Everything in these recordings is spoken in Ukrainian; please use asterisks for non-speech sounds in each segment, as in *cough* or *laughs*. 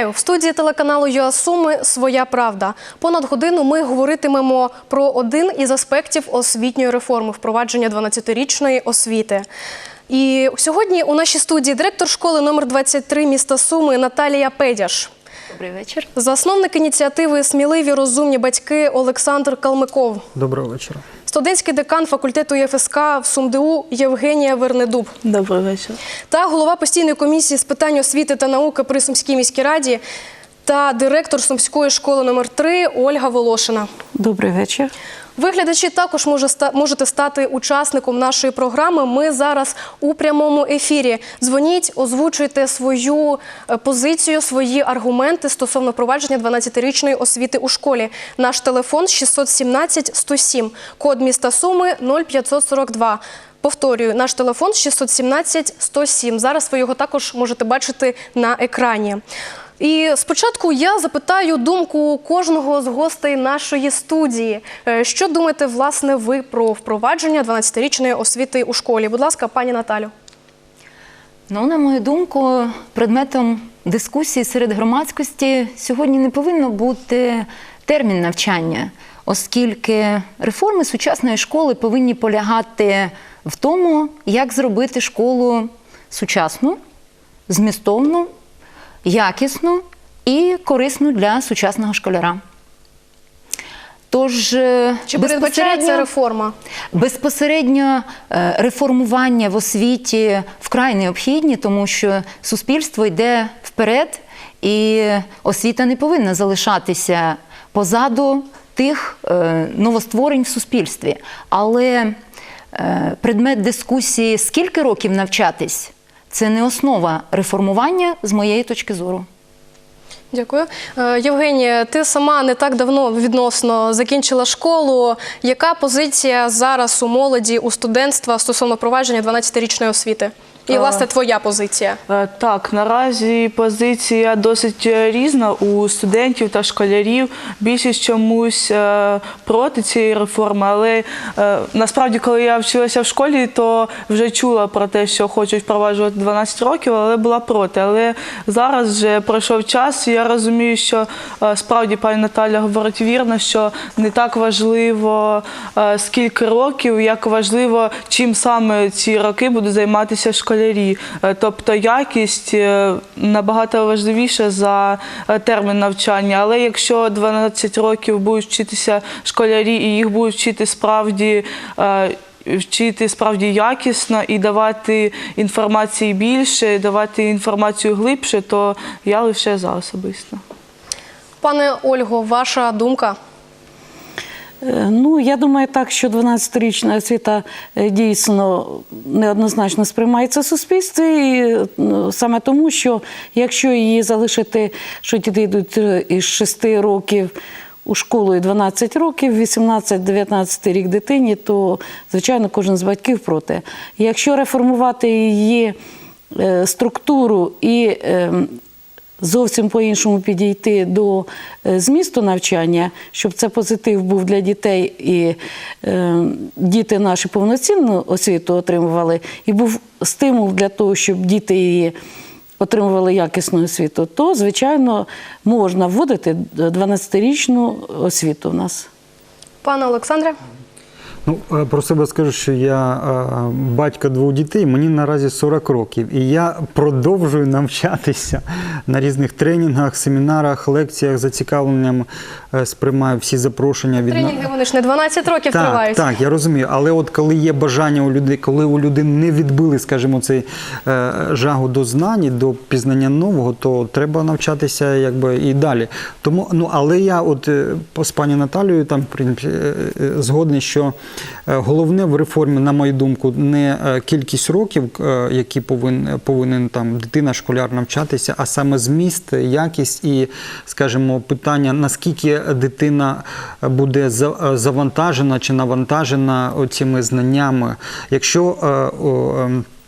Вітаю в студії телеканалу ЮАСуми Своя правда. Понад годину ми говоритимемо про один із аспектів освітньої реформи впровадження 12-річної освіти. І сьогодні у нашій студії директор школи номер 23 міста Суми Наталія Педяш. Добрий вечір. Засновник ініціативи Сміливі розумні батьки Олександр Калмиков, Доброго вечора. Студентський декан факультету ЄФСК в СумДУ Євгенія Вернедуб. Добрий вечір. та голова постійної комісії з питань освіти та науки при Сумській міській раді та директор Сумської школи номер 3 Ольга Волошина. Добрий вечір. Ви, глядачі, також можете стати учасником нашої програми. Ми зараз у прямому ефірі. Дзвоніть, озвучуйте свою е, позицію, свої аргументи стосовно провадження 12-річної освіти у школі. Наш телефон 617 107, код міста Суми 0542. Повторюю, наш телефон 617 107. Зараз ви його також можете бачити на екрані. І спочатку я запитаю думку кожного з гостей нашої студії. Е, Що думаєте, власне, ви про впровадження 12-річної освіти у школі? Будь ласка, пані Наталю. Ну, на мою думку, предметом дискусії серед громадськості сьогодні не повинно бути термін навчання, оскільки реформи сучасної школи повинні полягати в тому, як зробити школу сучасну, змістовну, якісну і корисну для сучасного школяра. Тож е, Чи передбачає реформа? Безпосередньо е, реформування в освіті вкрай необхідні, тому що суспільство йде вперед, і освіта не повинна залишатися позаду тих е, новостворень в суспільстві. Але предмет дискусії, скільки років навчатись, це не основа реформування з моєї точки зору. Дякую. Е, Євгенія, ти сама не так давно відносно закінчила школу. Яка позиція зараз у молоді, у студентства стосовно провадження 12-річної освіти? І, власне, твоя позиція. Е, Так, наразі позиція досить е, різна у студентів та школярів. Більшість чомусь е, проти цієї реформи, але е, насправді, коли я вчилася в школі, то вже чула про те, що хочуть впроваджувати 12 років, але була проти. Але зараз вже пройшов час, і я розумію, що е, справді пані Наталя говорить вірно, що не так важливо е, скільки років, як важливо, чим саме ці роки будуть займатися школярі. Е, Тобто якість е, набагато важливіша за е, термін навчання. Але якщо 12 років будуть вчитися школярі і їх будуть вчити справді. Вчити справді якісно і давати інформації більше, давати інформацію глибше, то я лише за особисто. Пане Ольго, ваша думка? Е, Ну, я думаю, так, що 12-річна освіта е, дійсно неоднозначно сприймається в суспільстві. І ну, саме тому, що якщо її залишити, що діти йдуть е, із 6 років у школу і 12 років, 18-19 рік дитині, то, звичайно, кожен з батьків проти. Якщо реформувати її структуру і ем, зовсім по-іншому підійти до е, змісту навчання, щоб це позитив був для дітей і е, діти наші повноцінну освіту отримували, і був стимул для того, щоб діти її отримували якісну освіту, то, звичайно, можна вводити 12-річну освіту в нас. Пане Олександре? Ну, е, про себе скажу, що я е, батько двох дітей, мені наразі 40 років, і я продовжую навчатися на різних тренінгах, семінарах, лекціях зацікавленням е, сприймаю всі запрошення від Тренінги вони ж не 12 років так, тривають. Так, я розумію. Але от коли є бажання у людей, коли у людини не відбили, скажімо, цей жагу до знань, до пізнання нового, то треба навчатися якби і далі. Тому, ну але я от з пані Наталією там згодний, що головне в реформі, на мою думку, не е, кількість років, е, які повинен, повинен там дитина, школяр навчатися, а саме зміст, якість і, скажімо, питання, наскільки дитина буде за- завантажена чи навантажена цими знаннями. Якщо е, ем, е,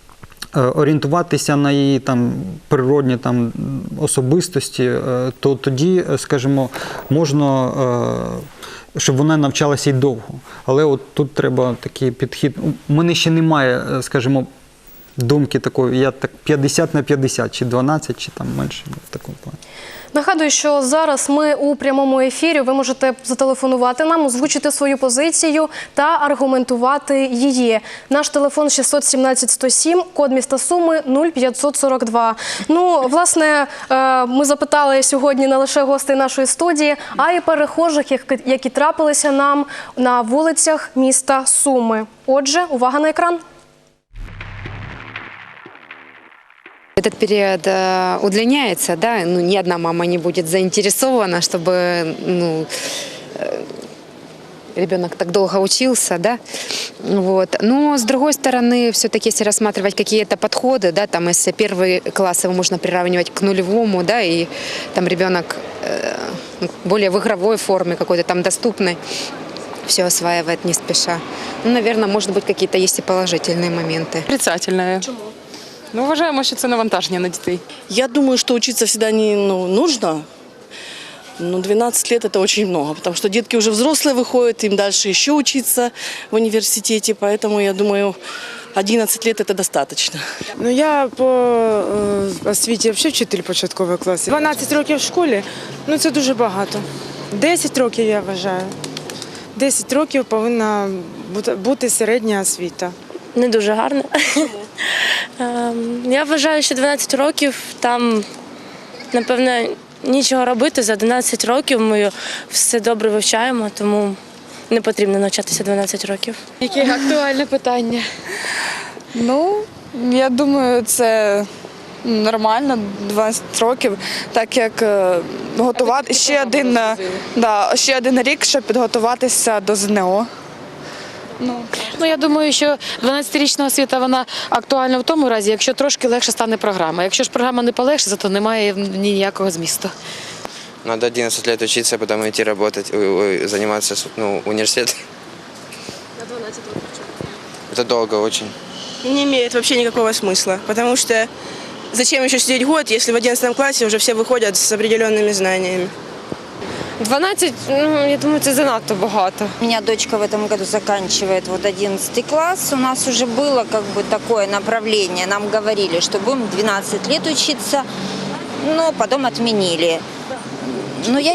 орієнтуватися на її там природні там особистості, е, то тоді, е, скажімо, можна. е, Щоб вона навчалася й довго. Але от тут треба такий підхід. У мене ще немає, е, скажімо, думки такої, я так 50 на 50, чи 12, чи там менше в такому плані. Нагадую, що зараз ми у прямому ефірі. Ви можете зателефонувати нам, озвучити свою позицію та аргументувати її. Наш телефон 617 107, код міста Суми 0542. Ну, власне, е, ми запитали сьогодні не лише гостей нашої студії, а й перехожих, які трапилися нам на вулицях міста Суми. Отже, увага на екран. Этот период э, удлиняется, да, ну ни одна мама не будет заинтересована, чтобы ну, э, ребенок так долго учился, да, вот. Но с другой стороны, все-таки если рассматривать какие-то подходы, да, там если первый класс его можно приравнивать к нулевому, да, и там ребенок э, более в игровой форме какой-то там доступной, все осваивает не спеша. Ну, наверное, может быть, какие-то есть и положительные моменты. Отрицательне. Чому? Ну, вважаємо, що це навантаження на дітей. Я думаю, что учиться всегда не ну, нужно. Но 12 лет это очень много, потому что детки уже взрослые выходят, им дальше еще учиться в университете, поэтому я думаю, 11 лет это достаточно. Ну я по е, освіті взагалі вчитель початкової класу. 12 років в школі, ну це дуже багато. 10 років я вважаю. 10 років повинна бути- бути середня освіта. не дуже гарно. Ем, Я вважаю, що 12 років там, напевно, нічого робити. За 11 років ми все добре вивчаємо, тому не потрібно навчатися 12 років. Яке актуальне питання? Ну, я думаю, це нормально 12 років, так як е, готувати ще один, е, да, ще один рік, щоб підготуватися до ЗНО. Ну я думаю, що 12-річна освіта вона актуальна в тому разі, якщо трошки легше стане програма. Якщо ж програма не полегшиться, то немає ніякого змісту. Надо 11 лет учиться, потом идти работать, ой, ой, заниматься ну, университет. На 12 років. Это долго очень. Не имеет вообще никакого смысла, потому что зачем еще сидеть год, если в 11 классе уже все выходят с определенными знаниями? 12, ну, я думаю, це занадто багато. У меня дочка в этом году заканчивает вот 11 класс. У нас уже было как бы такое направление. Нам говорили, что будем 12 лет учиться, но потом отменили. Но я,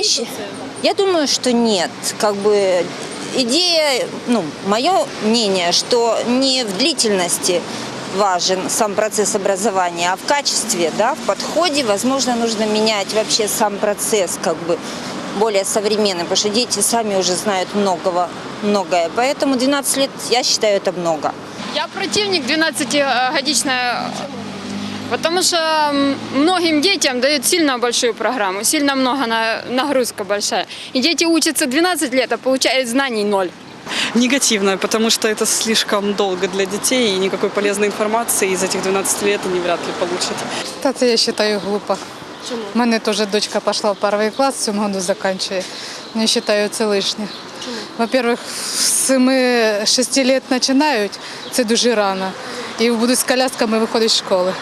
я думаю, что нет. Как бы идея, ну, мое мнение, что не в длительности важен сам процесс образования, а в качестве, да, в подходе, возможно, нужно менять вообще сам процесс, как бы более современный, потому что дети сами уже знают многого, многое. Поэтому 12 лет, я считаю, это много. Я противник 12-годичной, потому что многим детям дают сильно большую программу, сильно много на, нагрузка большая. И дети учатся 12 лет, а получают знаний ноль. Негативне, потому что это слишком долго для детей, и никакой полезной информации из этих 12 лет они вряд ли получат. Це я вважаю глупо. Чому? У мене теж дочка пішла в перший клас, в цьому году закінчує. Я вважаю, це лишнє. Во-первых, з 7-6 років починають, це дуже рано. І будуть з колясками виходити з школи.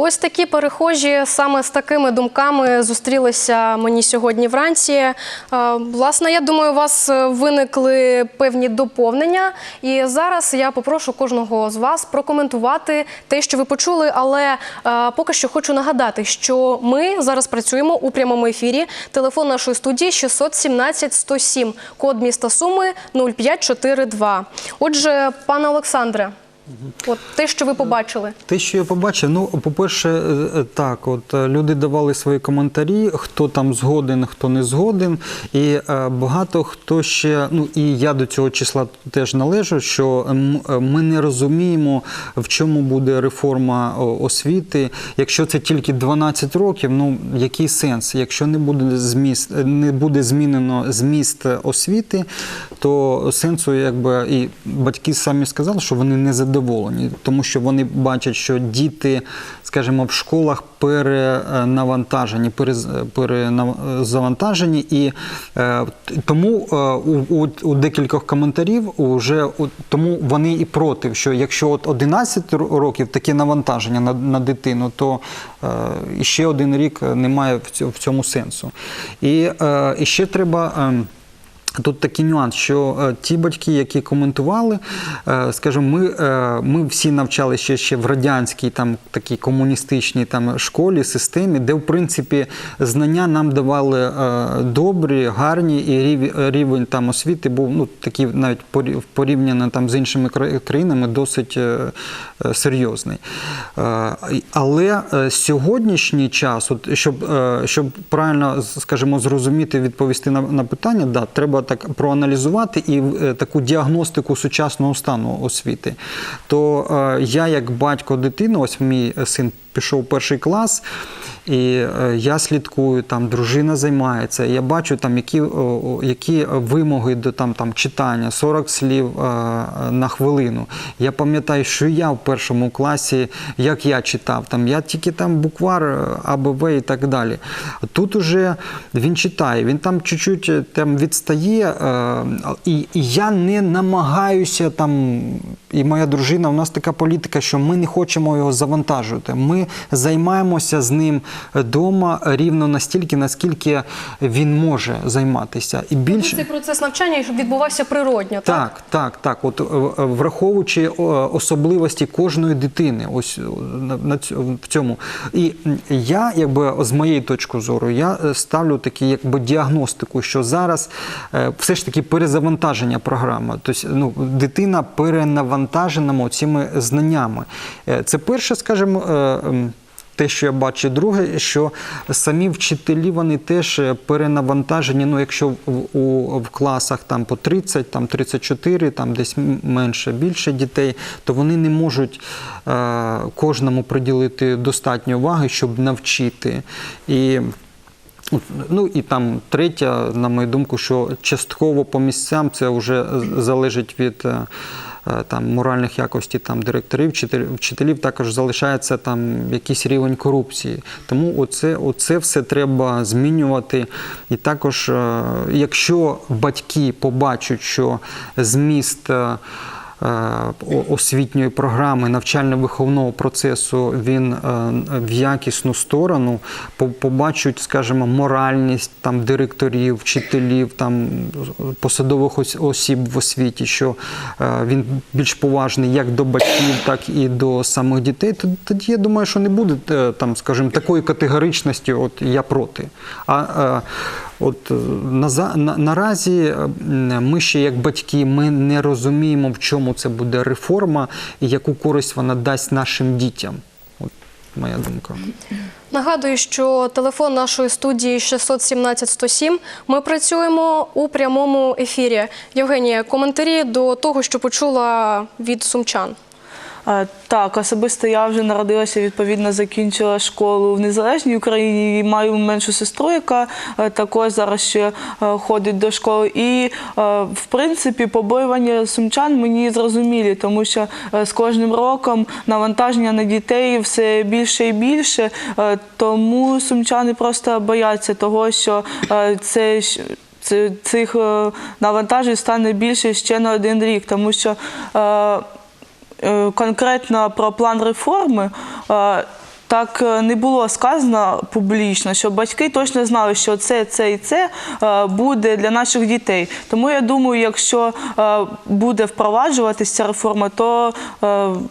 Ось такі перехожі саме з такими думками зустрілися мені сьогодні вранці. Е, Власне, я думаю, у вас виникли певні доповнення. І зараз я попрошу кожного з вас прокоментувати те, що ви почули. Але е, поки що хочу нагадати, що ми зараз працюємо у прямому ефірі. Телефон нашої студії 617 107, код міста Суми 0542. Отже, пане Олександре, от те, що ви побачили. Те, що я побачив, ну, по-перше, е, е, так, от е, люди давали свої коментарі, хто там згоден, хто не згоден. І багато хто ще, ну і я до цього числа теж належу, що ми не розуміємо, в чому буде реформа освіти. Якщо це тільки 12 років, ну який сенс? Якщо не буде зміст, не буде змінено зміст освіти, то сенсу, якби і батьки самі сказали, що вони не задоволені, тому що вони бачать, що діти, скажімо, в школах перенавантажені, перез- перезавантажені, і е, тому е, у, у, у декількох коментарів уже тому вони і проти, що якщо от 11 років таке навантаження на, на дитину, то е, ще один рік немає в цьому, сенсу. І, і ще треба. Тут такий нюанс, що е, ті батьки, які коментували, е, скажімо, ми, е, ми всі навчалися ще, ще в радянській там такій комуністичній там школі, системі, де в принципі знання нам давали добрі, гарні, і рів- рівень там освіти був ну такий навіть порівняно там з іншими країнами досить серйозний. Але сьогоднішній час, от щоб, щоб правильно скажімо, зрозуміти, відповісти на, на питання, да, треба так проаналізувати і е, таку діагностику сучасного стану освіти. То е, я, як батько дитини, ось мій син пішов перший клас. І е, я слідкую, там дружина займається. Я бачу, там які, які вимоги до там, там читання, 40 слів е, на хвилину. Я пам'ятаю, що я в першому класі, як я читав, там я тільки там буквар е, АБВ і так далі. Тут уже він читає, він там чуть-чуть е, там відстає, е, і я не намагаюся там. І моя дружина, у нас така політика, що ми не хочемо його завантажувати. Ми займаємося з ним вдома рівно настільки, наскільки він може займатися. І більше Цей процес навчання щоб відбувався природньо, так? так, так, так. От е, е, враховуючи особливості кожної дитини, ось е, на, в цьому. І я, якби з моєї точки зору, я ставлю такі якби діагностику, що зараз все ж таки перезавантаження програми. Тобто, ну, дитина перенавантажена цими знаннями. Це перше, скажімо. Те, що я бачу, друге, що самі вчителі вони теж е, перенавантажені. Ну, якщо в, у, в класах там по 30, там 34, там десь менше, більше дітей, то вони не можуть е, кожному приділити достатньо уваги, щоб навчити. І Ну і там третя, на мою думку, що частково по місцям це вже залежить від е, там, моральних якостей там, директорів, вчителів, також залишається там якийсь рівень корупції. Тому оце, оце все треба змінювати. І також, е, якщо батьки побачать, що зміст. Е, освітньої програми навчально-виховного процесу він е, в якісну сторону, по- побачать, скажімо, моральність там директорів, вчителів, там посадових осіб в освіті, що е, він більш поважний як до батьків, так і до самих дітей. Тоді я думаю, що не буде там, скажімо, такої категоричності, от я проти. А От е, наза- на, наразі е, ми ще як батьки ми не розуміємо, в чому це буде реформа і яку користь вона дасть нашим дітям. От моя думка. Нагадую, що телефон нашої студії 617 107. Ми працюємо у прямому ефірі. Євгенія, коментарі до того, що почула від сумчан. Так, особисто я вже народилася, відповідно, закінчила школу в незалежній Україні і маю меншу сестру, яка е, також зараз ще е, ходить до школи. І, е, в принципі, побоювання сумчан мені зрозумілі, тому що з кожним роком навантаження на дітей все більше і більше. Тому сумчани просто бояться того, що це. Цих навантажень стане більше ще на один рік, тому що конкретно про план реформи. Так е, не було сказано публічно, що батьки точно знали, що це, це і це е, буде для наших дітей. Тому я думаю, якщо е, буде впроваджуватися ця реформа, то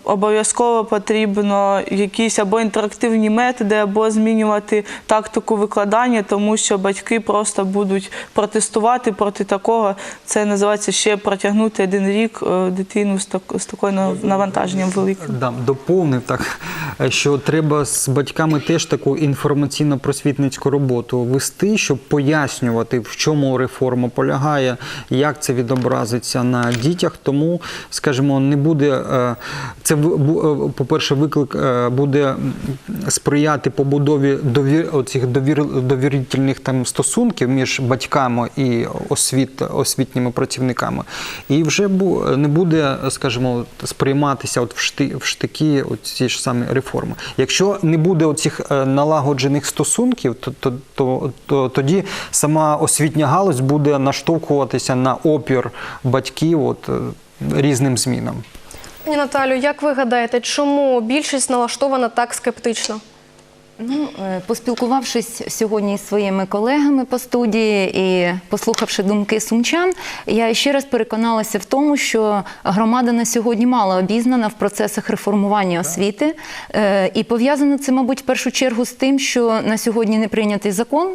обов'язково потрібно якісь або інтерактивні методи, або змінювати тактику викладання, тому що батьки просто будуть протестувати проти такого. Це називається ще протягнути один рік дитину з так з такою нав- навантаженням великим. Да, доповнив так, що треба з батьками теж таку інформаційно-просвітницьку роботу вести, щоб пояснювати, в чому реформа полягає, як це відобразиться на дітях. Тому, скажімо, не буде е, це е, по-перше, виклик е, буде сприяти побудові довір оцих довір, довірительних там стосунків між батьками і освіт, освітніми працівниками. І вже не буде, скажімо, сприйматися от в, шти, в штики ці ж самі реформи. Якщо не буде оцих е, налагоджених стосунків, то, то, то, то тоді сама освітня галузь буде наштовхуватися на опір батьків от, е, різним змінам. Пані Наталю, як ви гадаєте, чому більшість налаштована так скептично? Ну, е, поспілкувавшись сьогодні з своїми колегами по студії і послухавши думки сумчан, я ще раз переконалася в тому, що громада на сьогодні мало обізнана в процесах реформування освіти. Е, І пов'язано це, мабуть, в першу чергу з тим, що на сьогодні не прийнятий закон.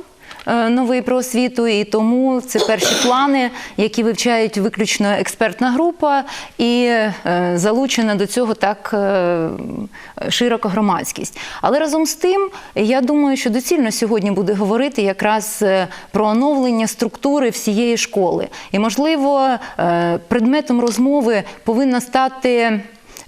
Е, Новий про освіту, і тому це перші плани, які вивчають виключно експертна група, і е, залучена до цього так е, широка громадськість. Але разом з тим, я думаю, що доцільно сьогодні буде говорити якраз про оновлення структури всієї школи. І, можливо, предметом розмови повинна стати.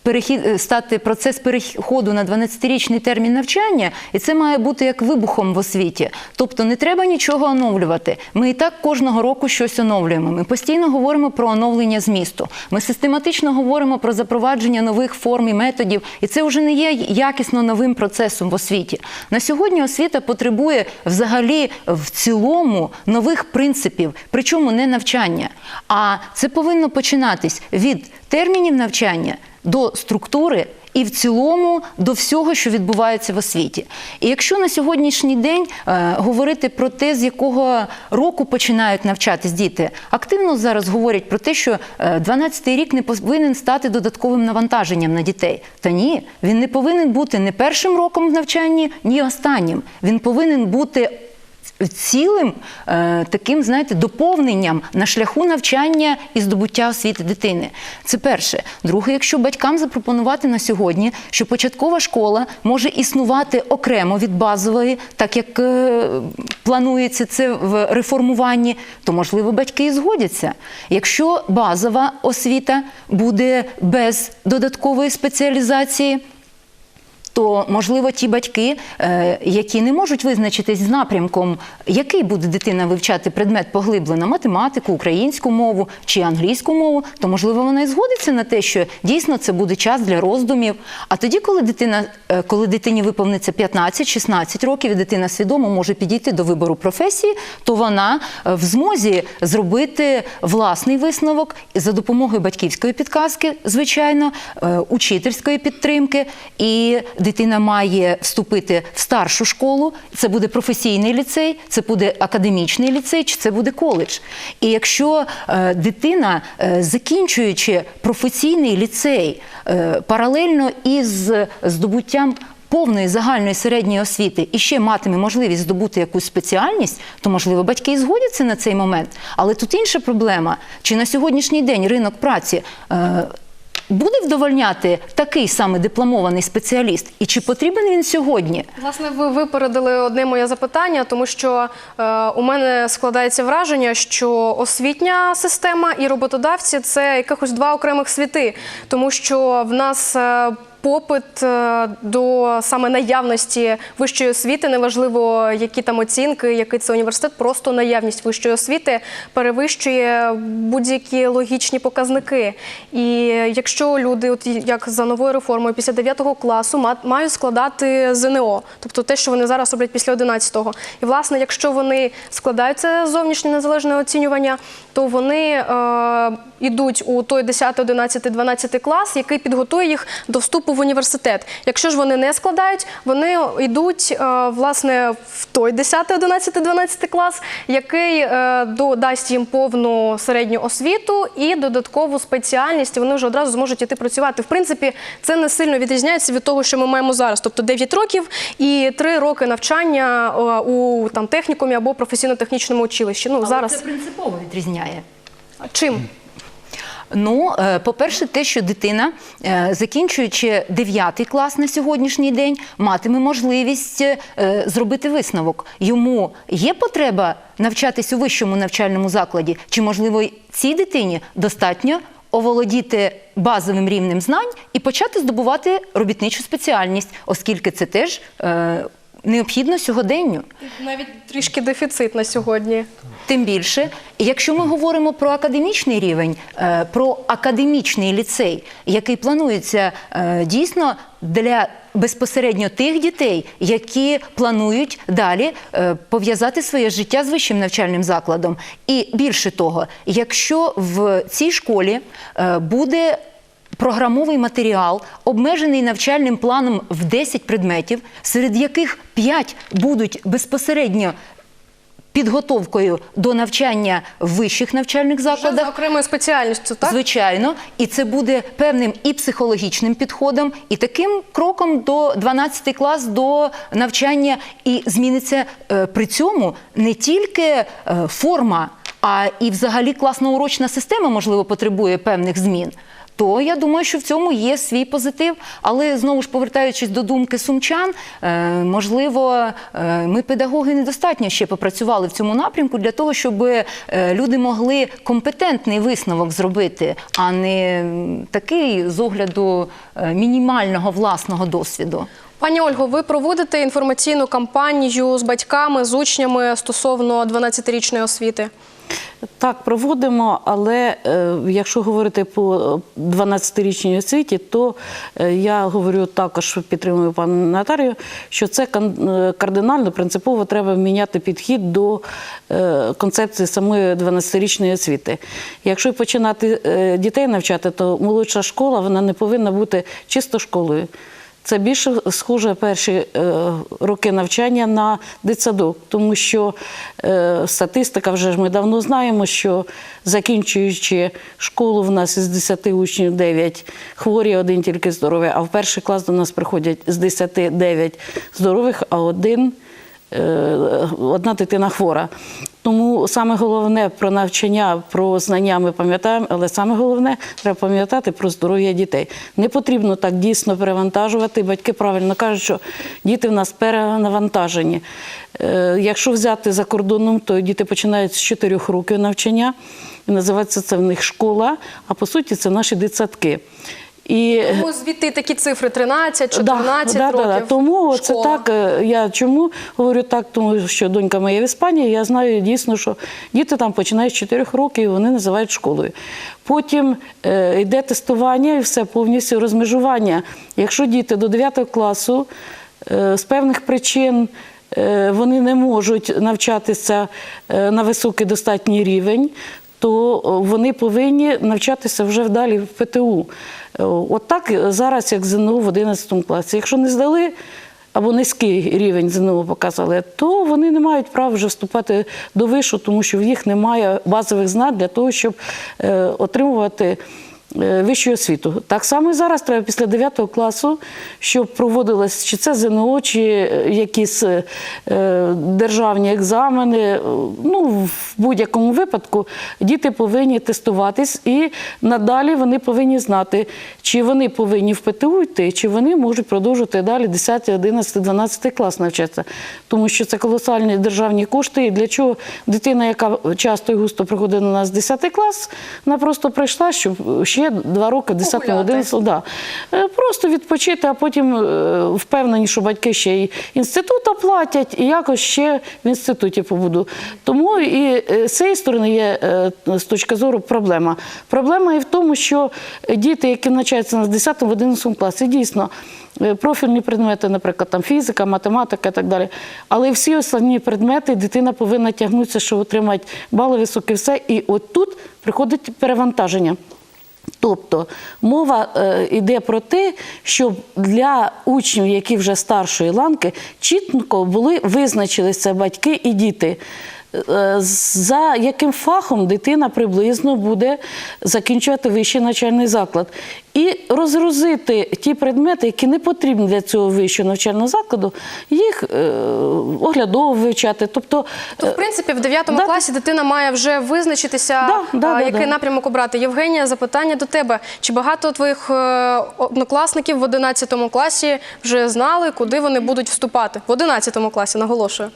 Перехід е, стати процес переходу на 12-річний термін навчання, і це має бути як вибухом в освіті. Тобто не треба нічого оновлювати. Ми і так кожного року щось оновлюємо. Ми постійно говоримо про оновлення змісту. Ми систематично говоримо про запровадження нових форм і методів, і це вже не є якісно новим процесом в освіті. На сьогодні освіта потребує взагалі в цілому нових принципів, причому не навчання. А це повинно починатись від термінів навчання до структури і в цілому до всього, що відбувається в освіті. І якщо на сьогоднішній день е, говорити про те, з якого року починають навчатись діти, активно зараз говорять про те, що е, 12-й рік не повинен стати додатковим навантаженням на дітей. Та ні, він не повинен бути не першим роком в навчанні, ні останнім. Він повинен бути цілим е, таким, знаєте, доповненням на шляху навчання і здобуття освіти дитини. Це перше. Друге, якщо батькам запропонувати на сьогодні, що початкова школа може існувати окремо від базової, так як е, планується це в реформуванні, то можливо батьки і згодяться. Якщо базова освіта буде без додаткової спеціалізації то можливо ті батьки, е, які не можуть визначитись з напрямком, який буде дитина вивчати предмет поглиблено математику, українську мову чи англійську мову, то можливо вона і згодиться на те, що дійсно це буде час для роздумів. А тоді, коли дитина, е, коли дитині виповниться 15-16 років, і дитина свідомо може підійти до вибору професії, то вона е, в змозі зробити власний висновок за допомогою батьківської підказки, звичайно, учительської підтримки і дитина має вступити в старшу школу, це буде професійний ліцей, це буде академічний ліцей, чи це буде коледж. І якщо е, дитина, е, закінчуючи професійний ліцей, е, паралельно із здобуттям повної загальної середньої освіти і ще матиме можливість здобути якусь спеціальність, то можливо батьки і згодяться на цей момент. Але тут інша проблема: чи на сьогоднішній день ринок праці. е, Буде вдовольняти такий саме дипломований спеціаліст, і чи потрібен він сьогодні? Власне, ви випередили одне моє запитання, тому що е, у мене складається враження, що освітня система і роботодавці це якихось два окремих світи, тому що в нас. е, Попит е, до саме наявності вищої освіти, неважливо, які там оцінки, який це університет, просто наявність вищої освіти перевищує будь-які логічні показники. І якщо люди, от як за новою реформою, після 9 класу ма- мають складати ЗНО, тобто те, що вони зараз роблять після 11-го. І власне, якщо вони складають це зовнішнє незалежне оцінювання, то вони е, йдуть у той 10, 11, 12 клас, який підготує їх до вступу в університет. Якщо ж вони не складають, вони йдуть е, власне в той 10, 11, 12 клас, який е, дасть їм повну середню освіту і додаткову спеціальність. і Вони вже одразу зможуть іти працювати. В принципі, це не сильно відрізняється від того, що ми маємо зараз, тобто 9 років і 3 роки навчання е, у там технікумі або професійно-технічному училищі. Ну зараз це принципово відрізняє. чим? Ну, е, по-перше, те, що дитина, е, закінчуючи 9 клас на сьогоднішній день, матиме можливість е, зробити висновок. Йому є потреба навчатись у вищому навчальному закладі, чи можливо цій дитині достатньо оволодіти базовим рівнем знань і почати здобувати робітничу спеціальність, оскільки це теж необхідно сьогоденню. Навіть трішки дефіцит на сьогодні. Тим більше, якщо ми говоримо про академічний рівень, е, про академічний ліцей, який планується е, дійсно для безпосередньо тих дітей, які планують далі е, пов'язати своє життя з вищим навчальним закладом. І більше того, якщо в цій школі буде програмовий матеріал, обмежений навчальним планом в 10 предметів, серед яких 5 будуть безпосередньо підготовкою до навчання в вищих навчальних Вже за окремою спеціальністю, так? Звичайно, і це буде певним і психологічним підходом, і таким кроком до 12 клас до навчання. І зміниться е, при цьому не тільки е, форма, а і взагалі класно-урочна система, можливо, потребує певних змін. То я думаю, що в цьому є свій позитив. Але знову ж повертаючись до думки сумчан, е, можливо, е, ми, педагоги, недостатньо ще попрацювали в цьому напрямку для того, щоб е, люди могли компетентний висновок зробити, а не такий з огляду мінімального власного досвіду. Пані Ольго, ви проводите інформаційну кампанію з батьками, з учнями стосовно 12-річної освіти? Так, проводимо, але е, якщо говорити по 12-річній освіті, то е, я говорю також підтримую пану Наталію, що це е, кардинально принципово треба міняти підхід до е, концепції самої 12-річної освіти. Якщо починати е, дітей навчати, то молодша школа вона не повинна бути чисто школою. Це більше схоже перші е, роки навчання на дитсадок, тому що е, статистика вже ж ми давно знаємо, що закінчуючи школу, в нас із 10 учнів 9 хворі, один тільки здоровий, а в перший клас до нас приходять з 10 9 здорових, а один одна дитина хвора. Тому саме головне про навчання, про знання ми пам'ятаємо, але саме головне треба пам'ятати про здоров'я дітей. Не потрібно так дійсно перевантажувати. Батьки правильно кажуть, що діти в нас перенавантажені. Е, Якщо взяти за кордоном, то діти починають з 4 років навчання. Називається це в них школа, а по суті це наші дитсадки. І Тому звідти такі цифри 13, 14 да, років. Да, да. Тому це так. е, Я чому говорю так, тому що донька моя в Іспанії, я знаю дійсно, що діти там починають з 4 років, і вони називають школою. Потім е, йде тестування і все повністю розмежування. Якщо діти до 9 класу е, з певних причин. е, Вони не можуть навчатися е, на високий достатній рівень, то вони повинні навчатися вже вдалі в ПТУ. Е, От так зараз, як ЗНО в 11 класі. Якщо не здали або низький рівень ЗНО показали, то вони не мають права вже вступати до вишу, тому що в їх немає базових знань для того, щоб е, отримувати. Е, Вищу освіту. Так само і зараз треба після 9 класу, щоб проводилось чи це ЗНО, чи е, якісь е, державні екзамени. Ну, в будь-якому випадку діти повинні тестуватись і надалі вони повинні знати, чи вони повинні в ПТУ йти, чи вони можуть продовжувати далі 10, 11, 12 клас навчатися. Тому що це колосальні державні кошти. І для чого дитина, яка часто і густо приходить на нас 10 клас, вона просто прийшла, щоб ще два роки 10 Погуляти. 11 да. Е, Просто відпочити, а потім е, впевнені, що батьки ще й інститут оплатять, і якось ще в інституті побуду. Тому і е, з цієї сторони є з точки зору проблема. Проблема і в тому, що діти, які навчаються на 10-11 класі, дійсно. Профільні предмети, наприклад, там фізика, математика і так далі. Але всі основні предмети дитина повинна тягнутися, щоб отримати бали високі, все. І от тут приходить перевантаження. Тобто мова е, йде про те, щоб для учнів, які вже старшої ланки, чітко були визначилися батьки і діти. Е, За яким фахом дитина приблизно буде закінчувати вищий навчальний заклад, і розгрузити ті предмети, які не потрібні для цього вищого навчального закладу, їх е, оглядово вивчати. Тобто, То, в принципі, в 9 Да. класі дитина має вже визначитися, Да, да, а, да, який да. напрямок обрати. Євгенія, запитання до тебе. Чи багато твоїх е, однокласників в 11 класі вже знали, куди вони будуть вступати? В 11 класі, наголошую.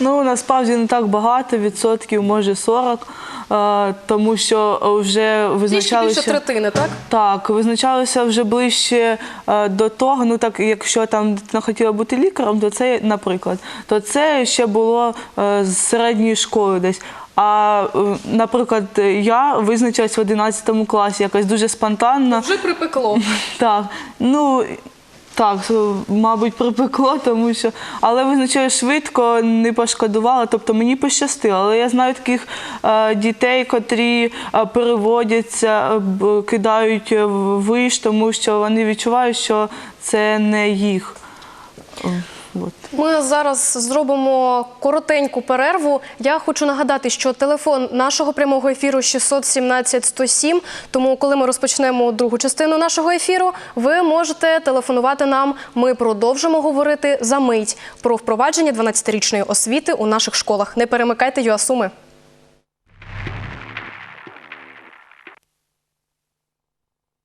Ну, насправді не так багато, відсотків, може 40, е, тому що вже визначалися... більше третини, так? Так, визначалося вже ближче е, до того. Ну так, якщо там дитина хотіла бути лікарем, то це, наприклад, то це ще було е, з середньої школи десь. А, наприклад, я визначилась в 11 класі якось дуже спонтанно. Вже припекло. *laughs* Так, ну Так, мабуть, припекло, тому що але визначили швидко, не пошкодувала. Тобто мені пощастило. Але я знаю таких е, дітей, котрі е, переводяться, е, кидають е, виш, тому що вони відчувають, що це не їх. От. Ми зараз зробимо коротеньку перерву. Я хочу нагадати, що телефон нашого прямого ефіру 617 107. Тому, коли ми розпочнемо другу частину нашого ефіру, ви можете телефонувати нам. Ми продовжимо говорити за мить про впровадження 12-річної освіти у наших школах. Не перемикайте ЮАСуми.